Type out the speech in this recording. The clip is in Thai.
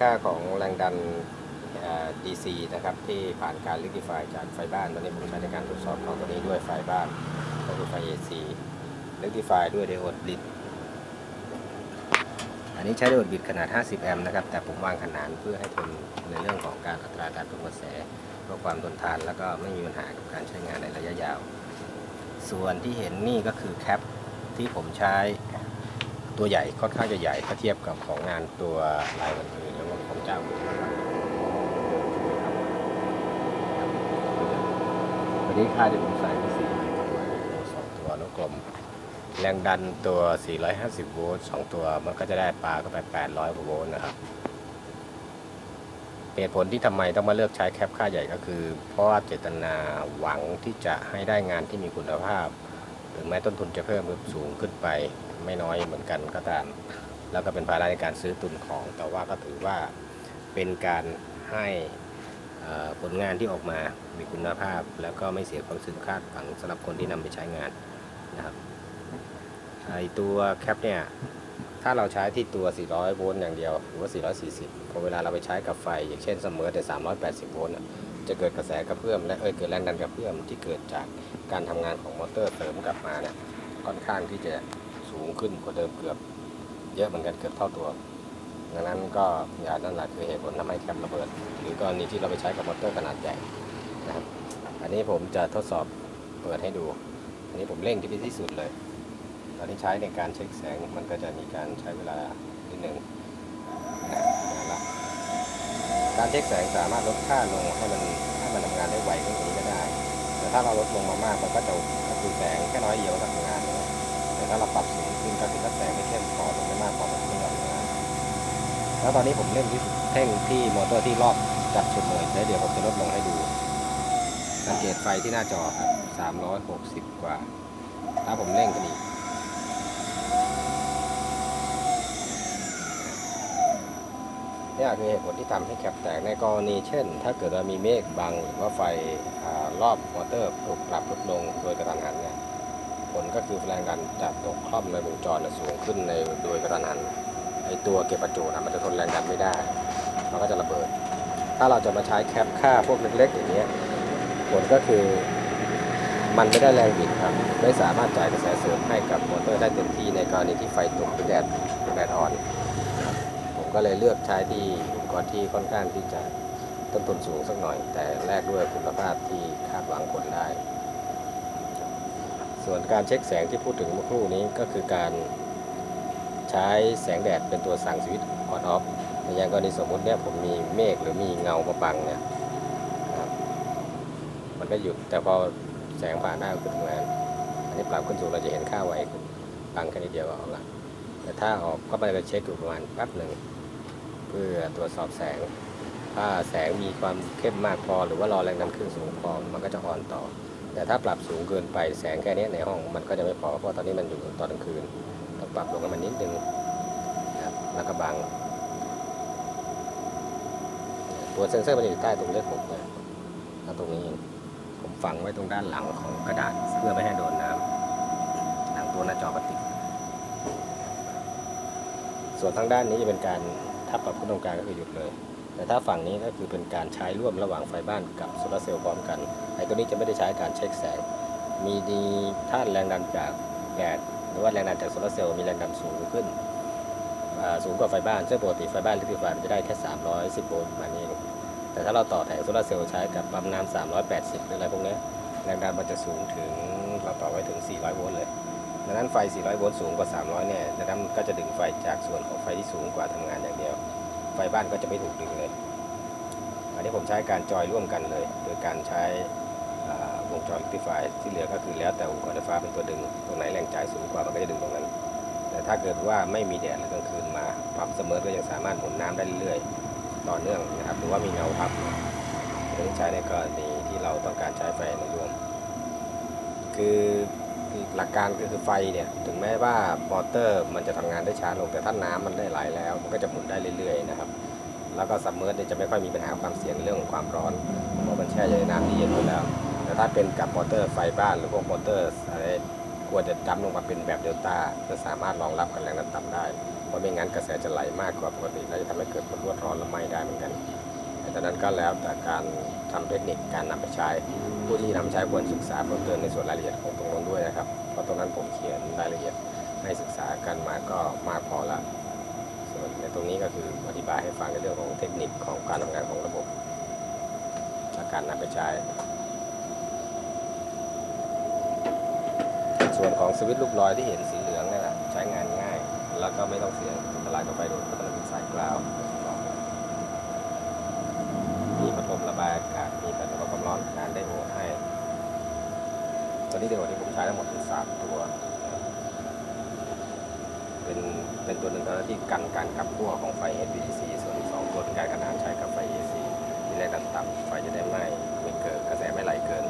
ค่าของแรงดัน DC นะครับที่ผ่านการลิกิฟายจากไฟบ้าน ตอนนี้ผมใช้ในการตรวจสอบของตัวนี้ด้วยไฟบ้านก็คือไฟ AC ลิกิฟายด้วยไดโอดบิดอันนี้ใช้ไดโอดบิดขนาด 50 แอมป์นะครับ แต่ผมวางขนาดเพื่อให้ทนในเรื่องของการอัตราการทนกระแสเพื่อความทนทาน แล้วก็ไม่มีปัญหากับการใช้งานในระยะยาว ส่วนที่เห็นนี่ก็คือแคปที่ผมใช้ตัวใหญ่ค่อนข้างจะใหญ่ถ้าเทียบกับของงานตัวลายอื่นๆหรือว่าของ เจ้าวันนี้ค่าที่ผมใส่ที่สี่สองตัวลูกกลม แรงดันตัว 450 โวลต์2ตัว มันก็จะได้ปลาเข้าไป 800 กว่าโวลต์นะครับเหตุผลที่ทำไมต้องมาเลือกใช้แคปค่าใหญ่ก็คือ เพราะว่าเจตนาหวังที่จะให้ได้งานที่มีคุณภาพถึงแม้ต้นทุนจะเพิ่มสูงขึ้นไปไม่น้อยเหมือนกันก็ตาม แล้วก็เป็นภาระในการซื้อตุนของแต่ว่าก็ถือว่า เป็นการให้ผลงานที่ออกมามีคุณภาพ แล้วก็ไม่เสียความรู้สึกคาดหวังสำหรับคนที่นำไปใช้งานนะครับไอตัวแคปเนี่ยถ้าเราใช้ที่ตัว 400 โวลต์อย่างเดียว หรือว่า 440 พอเวลาเราไปใช้กับไฟ อย่างเช่นเสมอแต่ 380 โวลต์จะเกิดกระแสกระเพื่อมและเอยเกิดแรงดันกระเพื่อมที่เกิดจากการทำงานของมอเตอร์เสริมกลับมาเนี่ยค่อนข้างที่จะสูงขึ้นกว่าเดิมเกือบ เยอะเหมือนกันเกือบเท่าตัว ดังนั้นก็อย่านั่นแหละคือเหตุผลทำให้แคประเบิด หรือกรณีที่เราไปใช้กับมอเตอร์ขนาดใหญ่นะครับ อันนี้ผมจะทดสอบเปิดให้ดู อันนี้ผมเร่งที่ที่สุดเลย ตอนที่ใช้ในการเช็คแสงมันก็จะมีการใช้เวลานิดหนึ่งนะการเช็คแสงสามารถลดค่าลงให้มันให้มันทำงานได้ไวขึ้นกว่านี้ก็ได้ แต่ถ้าเราลดลงมามากมันก็จะคือแสงแค่น้อยเดียวทำงาน แต่ถ้าเราปรับสูงขึ้นก็คือแสงไม่เข้มพอลงไม่มากพอมันไม่ทำงาน แล้วตอนนี้ผมเล่นที่เท่งที่มอเตอร์ที่รอบจัดสุดเลยแล้วเดี๋ยวผมจะลดลงให้ดู สังเกตไฟที่หน้าจอครับ 360 กว่า ถ้าผมเร่งกันอีกนี่คือเหตุผลที่ทำให้แคปแตกในกรณีเช่น ถ้าเกิดว่ามีเมฆบังหรือว่าไฟอรอบมอเตอร์ถูกปรับลดลงโดยกระทันหันเนี่ยผลก็คือแรงดันจะตกคล่อมในวงจรน่ะสูงขึ้นในโดยกระทันหัน ไอตัวเก็บประจุนะมันจะทนแรงดันไม่ได้ มันก็จะระเบิด ถ้าเราจะมาใช้แคปค่าพวกเล็กๆอย่างเงี้ยผลก็คือมันไม่ได้แรงบิดครับ ไม่สามารถจ่ายกระแสเสริมให้กับมอเตอร์ได้เต็มที่ในกรณีที่ไฟตกหรือแดดแดดอ่อนผมก็เลยเลือกใช้ที่อุปกรณ์ที่ค่อนข้างที่จะต้นทุนสูงสักหน่อย แต่แลกด้วยคุณภาพที่คาดหวังผลได้ ส่วนการเช็คแสงที่พูดถึงเมื่อครู่นี้ก็คือการ ใช้แสงแดดเป็นตัวสั่งสวิตช์ออนออฟในอย่างกรณีสมมติเนี่ยผมมีเมฆหรือมีเงามาบังเนี่ยมันก็หยุดแต่พอแสงผ่านได้ก็คือทำงานอันนี้ปรับขึ้นสูงเราจะเห็นค่าไวบังแค่นิดเดียวก็ออกละแต่ถ้าออกก็ไปเช็คอยู่ประมาณแป๊บหนึ่งเพื่อตรวจสอบแสงถ้าแสงมีความเข้มมากพอหรือว่ารอแรงดันขึ้นสูงพอมันก็จะอ่อนต่อ แต่ถ้าปรับสูงเกินไปแสงแค่นี้ในห้องมันก็จะไม่พอเพราะตอนนี้มันอยู่ตอนกลางคืน ปรับลงให้มันนิดนึงนะครับแล้วก็บังตัวเซ็นเซอร์มันอยู่ใต้ตรงเลขหกเนี่ยแล้วตรงนี้ผมฝังไว้ตรงด้านหลังของกระดาษเพื่อไม่ให้โดนน้ำหลังตัวหน้าจอปฏิกส่วนทางด้านนี้จะเป็นการถ้าปรับขึ้นตรงกลางก็คือหยุดเลย แต่ถ้าฝั่งนี้ก็คือเป็นการใช้ร่วมระหว่างไฟบ้านกับโซลาร์เซลล์พร้อมกันไอ้ตัวนี้จะไม่ได้ใช้การเช็คแสง มีดีถ้าแรงดันจากแดด หรือว่าแรงดันจากโซลาร์เซลล์มีแรงดันสูงขึ้น สูงกว่าไฟบ้านซึ่งปกติไฟบ้านลิติฟายมันจะได้แค่ 310 โวลต์ประมาณนี้แต่ถ้าเราต่อแผงโซลาร์เซลล์ใช้กับปั๊มน้ำ380 หรืออะไรพวกนี้แรงดันมันจะสูงถึงเราต่อไว้ถึง 400 โวลต์เลยดังนั้นไฟ 400 โวลต์สูงกว่า 300 เนี่ยดังนั้นก็จะดึงไฟจากส่วนของไฟที่สูงกว่าทำงานอย่างเดียว ไฟบ้านก็จะไม่ถูกดึงเลย อันนี้ผมใช้การจอยร่วมกันเลย โดยการใช้ วงจร rectify ที่เหลือก็คือแล้วแต่อุปกรณ์ไฟฟ้าเป็นตัวดึง ตรงไหนแรงจ่ายสูงกว่ามันก็จะดึงตรงนั้น แต่ถ้าเกิดว่าไม่มีแดดหรือกลางคืนมาปั๊มเสมอก็ยังสามารถหมุนน้ำได้เรื่อยๆ ต่อเนื่องนะครับ หรือว่ามีเงาพับถึงใช้ในกรณีที่เราต้องการใช้ไฟในรวม คือหลักการก็คือไฟเนี่ยถึงแม้ว่ามอเตอร์มันจะทำงานได้ช้าลงแต่ถ้าน้ำมันได้ไหลแล้ว มันก็จะหมุนได้เรื่อยๆนะครับแล้วก็ซัมเมอร์จะไม่ค่อยมีปัญหาความเสี่ยงเรื่องของความร้อนเพราะมันแช่อยู่ในน้ำที่เย็นหมดแล้ว แต่ถ้าเป็นกับมอเตอร์ไฟบ้านหรือพวกมอเตอร์อะไรควรจะดั้มลงมาเป็นแบบเดลต้าจะสามารถรองรับกับแรงดันต่ำได้ เพราะไม่งั้นกระแสจะไหลมากกว่าปกติแล้วจะทำให้เกิดผลรวดร้อนและไหม้ได้เหมือนกันแต่นั้นก็แล้วแต่การทำเทคนิคการนำไปใช้ ผู้ที่นำใช้ควรศึกษาเพิ่มเติมในส่วนรายละเอียดของตรงนั้นด้วยนะครับ เพราะตรงนั้นผมเขียนรายละเอียดให้ศึกษากันมาก็มากพอละส่วนในตรงนี้ก็คืออธิบายให้ฟังในเรื่องของเทคนิคของการทำงานของระบบและการนำไปใช้ ส่วนของสวิตช์ลูกลอยที่เห็นสีเหลืองนี่แหละใช้งานง่าย แล้วก็ไม่ต้องเสี่ยงอันตรายกับไฟดูดเพราะมันเป็นสายกราวมีพัดลมระบายอากาศมีแผ่นระบความร้อนการได้โอให้ตอนนี้เดี๋ยวที่ผมใช้ทั้งหมดเป็นสามตัว เป็นเป็นตัวหนึ่งตอนที่กันการกลับขั้วของไฟ HVDC ส่วนอีกสองตัวเป็นการขนานใช้กับไฟ AC ที่แรงดันต่ำไฟจะได้ไหมไม่เกิดกระแสไม่ไหลเกิน